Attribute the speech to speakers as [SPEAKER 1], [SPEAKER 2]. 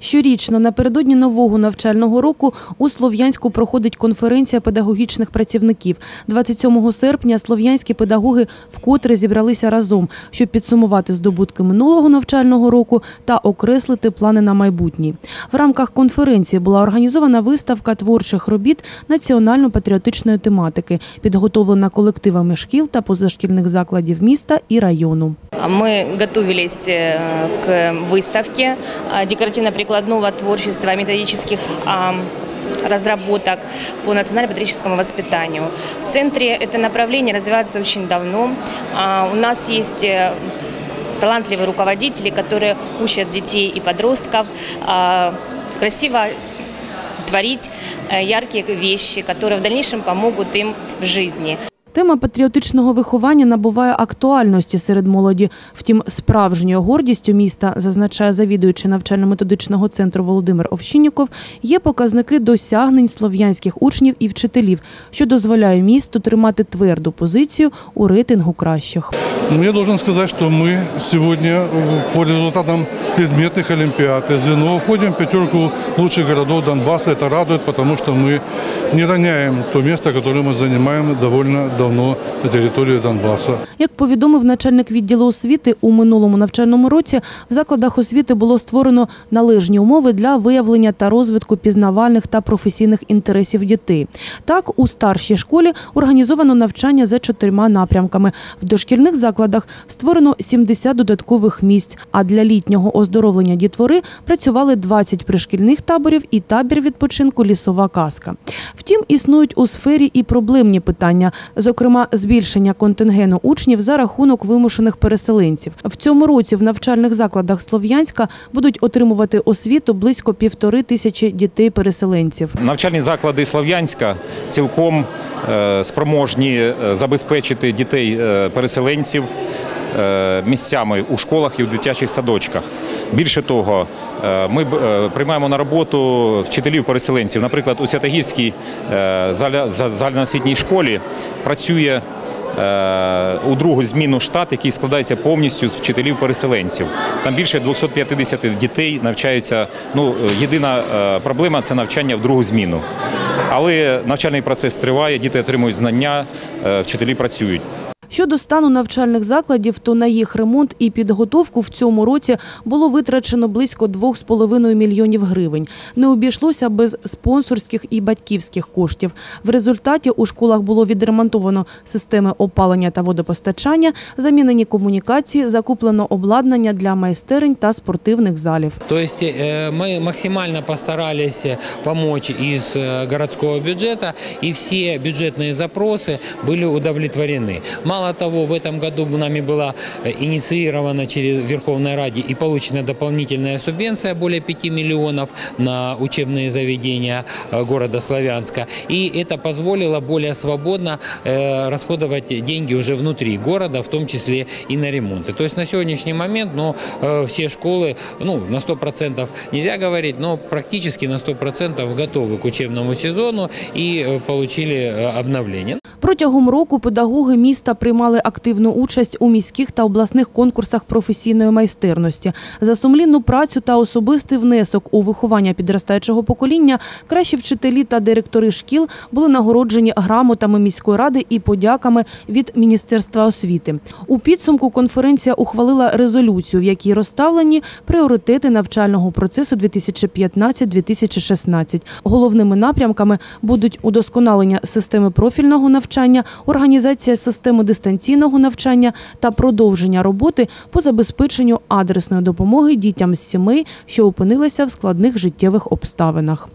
[SPEAKER 1] Щорічно напередодні нового навчального року у Слов'янську проходить конференція педагогічних працівників. 27 серпня слов'янські педагоги вкотре зібралися разом, щоб підсумувати здобутки минулого навчального року та окреслити плани на майбутнє. В рамках конференції була організована виставка творчих робіт національно-патріотичної тематики, підготовлена колективами шкіл та позашкільних закладів міста і району.
[SPEAKER 2] Мы готовились э, к выставке а, декоративно-прикладного творчества методических разработок по национально-патриотическому воспитанию. В центре это направление развивается очень давно. А, У нас есть э, талантливые руководители, которые учат детей и подростков а, красиво творить э, яркие вещи, которые в дальнейшем помогут им в жизни.
[SPEAKER 1] Тема патріотичного виховання набуває актуальності серед молоді. Втім, справжньою гордістю міста, зазначає завідуючий навчально-методичного центру Володимир Овщинніков, є показники досягнень слов'янських учнів і вчителів, що дозволяє місту тримати тверду позицію у рейтингу кращих.
[SPEAKER 3] Ну, Я должен сказать, что мы сегодня э, по результатам предметных олимпиад ЗНО входим в пятерку лучших городов Донбасса. Это радует, потому что мы не роняем то место, которое мы занимаем довольно давно на территории Донбасса.
[SPEAKER 1] Як повідомив начальник відділу освіти, у минулому навчальному році в закладах освіти було створено належні умови для виявлення та розвитку пізнавальних та професійних інтересів дітей. Так, у старшій школі організовано навчання за чотирма напрямками. В дошкільних закладах створено 70 додаткових місць. А для літнього оздоровлення дітвори працювали 20 пришкільних таборів і табір відпочинку Лісова казка. Втім, існують у сфері і проблемні питання, зокрема, збільшення контингену учнів за рахунок вимушених переселенців. В цьому році в навчальних закладах Слов'янська будуть отримувати освіту близько півтори тисячі дітей-переселенців.
[SPEAKER 4] Навчальні заклади Слов'янська цілком е, спроможні е, забезпечити дітей е, переселенців місцями у школах і у дитячих садочках. Більше того, е, ми е, приймаємо на роботу вчителів-переселенців. Наприклад, у Святогірській е, загальноосвітній школі працює у другу зміну штат, який складається повністю з вчителів-переселенців. Там більше 250 дітей навчаються. Ну, єдина проблема це навчання в другу зміну. Але навчальний процес триває, діти отримують знання, вчителі працюють.
[SPEAKER 1] Щодо стану навчальних закладів, то на їх ремонт і підготовку в цьому році було витрачено близько 2,5 мільйонів гривень. Не обійшлося без спонсорських і батьківських коштів. В результаті у школах було відремонтовано системи опалення та водопостачання, замінені комунікації, закуплено обладнання для майстерень та спортивних залів.
[SPEAKER 5] То есть э, мы максимально постарались э, помочь из э, городского бюджета, и все бюджетные запросы были удовлетворены. Мало того, в этом году нами была э, инициирована через Верховной Раде и получена дополнительная субвенция более 5 миллионов на учебные заведения э, города Славянска. И это позволило более свободно э, расходовать деньги уже внутри города, в том числе и на ремонты. То есть на сегодняшний момент ну, э, все школы, ну, на 100% нельзя говорить, но практически на 100% готовы к учебному сезону и э, получили э, обновление.
[SPEAKER 1] Протягом року педагоги міста приймали активну участь у міських та обласних конкурсах професійної майстерності. За сумлінну працю та особистий внесок у виховання підростаючого покоління кращі вчителі та директори шкіл були нагороджені грамотами міської ради і подяками від Міністерства освіти. У підсумку конференція ухвалила резолюцію, в якій розставлені пріоритети навчального процесу 2015-2016. Головними напрямками будуть удосконалення системи профільного навчання, організація системи дистанційного навчання та продовження роботи по забезпеченню адресної допомоги дітям з сімей, що опинилися в складних життєвих обставинах.